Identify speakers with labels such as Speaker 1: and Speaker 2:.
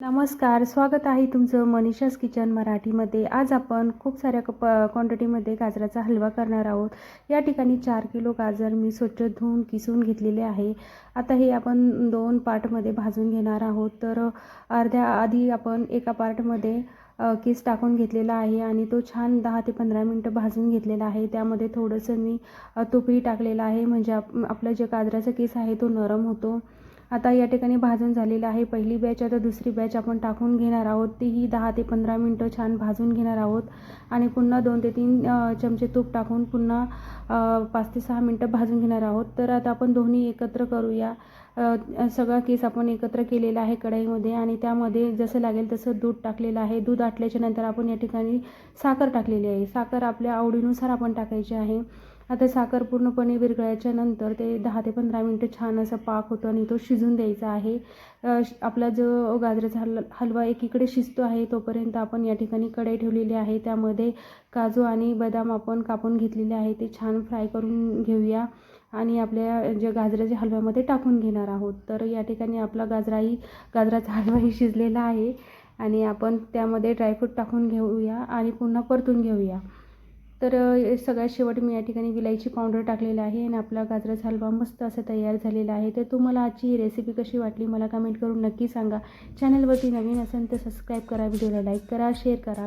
Speaker 1: नमस्कार स्वागत आहे तुमचं मनीषास किचन मराठीमध्ये. आज आपण खूप साऱ्या कप क्वांटिटीमध्ये गाजराचा हलवा करणार आहोत. या ठिकाणी चार किलो गाजर मी स्वच्छ धुवून किसून घेतलेले आहे. आता हे आपण दोन पार्टमध्ये भाजून घेणार आहोत. तर अर्ध्या आधी आपण एका पार्टमध्ये किस टाकून घेतलेला आहे आणि तो छान दहा ते पंधरा मिनटं भाजून घेतलेला आहे. त्यामध्ये थोडंसं मी तुपही टाकलेलं आहे. म्हणजे आप आपलं जे गाजराचा किस आहे तो नरम होतो. आता या ठिकाणी भाजून झालेलं आहे. पहिली बॅच आता दुसरी बॅच आपण टाकून घेणार आहोत. तीही दहा ते पंधरा मिनटं छान भाजून घेणार आहोत. आणि पुन्हा दोन ते तीन चमचे तूप टाकून पुन्हा पाच ते सहा मिनटं भाजून घेणार आहोत. तर आता आपण दोन्ही एकत्र करूया. सगळा केस आपण एकत्र केलेला आहे कढईमध्ये आणि त्यामध्ये जसं लागेल तसं दूध टाकलेलं आहे. दूध आटल्याच्या नंतर आपण या ठिकाणी साखर टाकलेली आहे. साखर आपल्या आवडीनुसार आपण टाकायची आहे. आता साखर पूर्णपणे विरघळायच्या नंतर ते दहा ते पंधरा मिनटं छान असा पाक होतो आणि तो शिजून द्यायचा आहे. श- आपला जो गाजराचा हल हलवा एकीकडे शिजतो आहे तोपर्यंत आपण या ठिकाणी कढई ठेवलेली आहे. त्यामध्ये काजू आणि बदाम आपण कापून घेतलेले आहे. ते छान फ्राय करून घेऊया आणि आपल्या जे गाजराच्या हलव्यामध्ये टाकून घेणार आहोत. तर या ठिकाणी आपला गाजराही गाजराचा हलवाही शिजलेला आहे आणि आपण त्यामध्ये ड्रायफ्रूट टाकून घेऊया आणि पुन्हा परतून घेऊया. तर सगळ्यात शेवट मी या ठिकाणी विलायची पावडर टाकलेलं आहे आणि आपला गाजराचा हलवा मस्त असं तयार झालेला आहे. तर तुम्हाला आजची ही रेसिपी कशी वाटली मला कमेंट करून नक्की सांगा. चॅनलवरती नवीन असेल तर सबस्क्राईब करा व्हिडिओला लाईक करा शेअर करा.